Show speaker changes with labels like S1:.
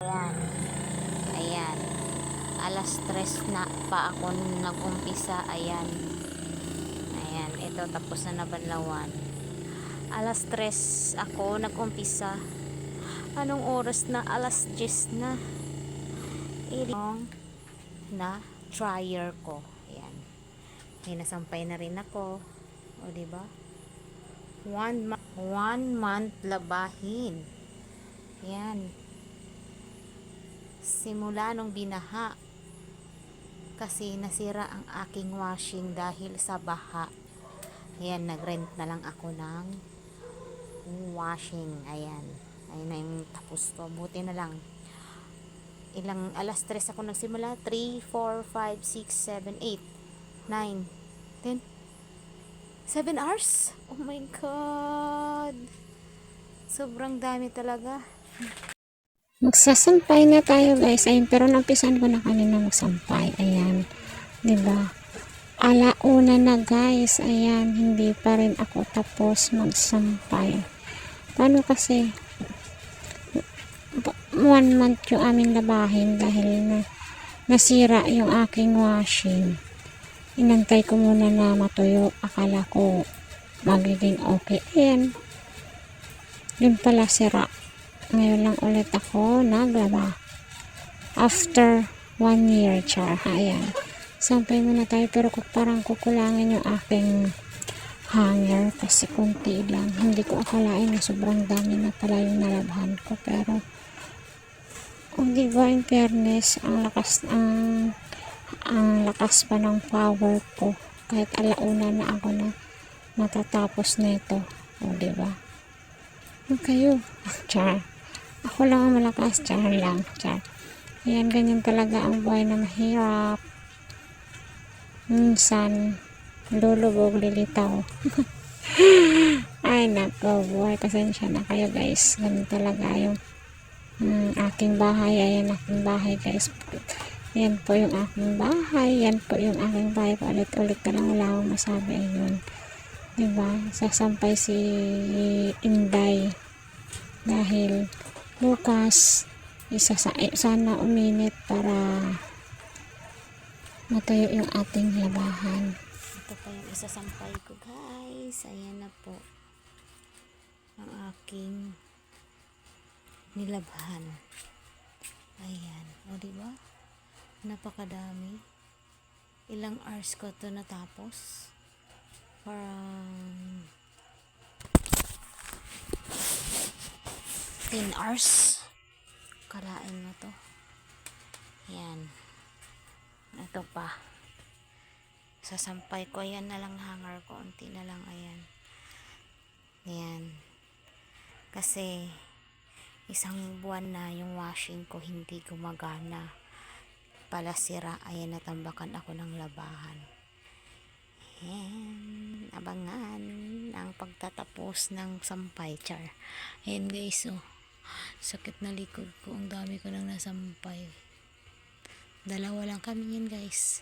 S1: Ayan. Ayan. Alas tres na pa ako nag-umpisa. Ayan. Ayan. Ito tapos na nabanlawan. Alas tres ako nag-umpisa. Anong oras na? Alas 10 na. Ilong na dryer ko. Ayan. May nasampay na rin ako. O, diba? One, one month labahin. Ayan simula nung binaha. Kasi nasira ang aking washing dahil sa baha. Ayan nagrent na lang ako ng washing. Ayan. Ayun na yung tapos ko buti na lang. Ilang alas 3 ako nagsimula. 3, 4, 5, 6, 7, 8 9, 10 7 hours? Oh my god. Sobrang dami talaga
S2: Magsasampay na tayo guys. Ayun, pero nampisan ko na kanina magsampay. Ayan. ba? Alauna na guys. Ayan, hindi pa rin ako tapos magsampay. Paano kasi one month yung aming labahin dahil na nasira yung aking washing. Inantay ko muna na matuyo. Akala ko magiging okay. Ayan. Yun pala sira ngayon lang ulit ako naglaba. After one year char ayan. Sampay muna tayo pero parang kukulangin yung aking hanger kasi konti lang. Hindi ko akalain na sobrang dami na pala yung nalabhan ko pero kung di ba in fairness ang lakas ang ang lakas pa ng power ko. Kahit alauna na ako na matatapos nito. O di ba? Kayo. Char ako lang ang malakas, char lang, char. Ayan, ganyan talaga ang buhay na mahirap. Minsan, lulubog, lilitaw. Ay, nako, buhay, pasensya na kayo guys. Ganyan talaga yung mm, aking bahay. Ayan, aking bahay guys. Yan po yung aking bahay. Yan po yung aking bahay. Paulit-ulit ka lang wala akong masabi. Ayun. Diba? Sasampay si Inday. Dahil bukas isa sa eh, sana uminit para matuyo yung ating labahan
S1: Ito pa yung isasampay ko guys. Ayan na po. Ang aking nilabhan. Ayan. O diba? Napakadami. Ilang hours ko to natapos? Parang 10 hours. Kalain na to. Yan. Ito pa. Sasampay ko. Ayan na lang hanger. Ko unti na lang. Ayan. Ayan. Kasi isang buwan na yung washing ko hindi gumagana. Pala sira. Ayan natambakan ako ng labahan. Ayan. Abangan ang pagtatapos ng sampay char. Ayan guys oh sakit na likod ko. Ang dami ko nang nasampay. Dalawa lang kami yan guys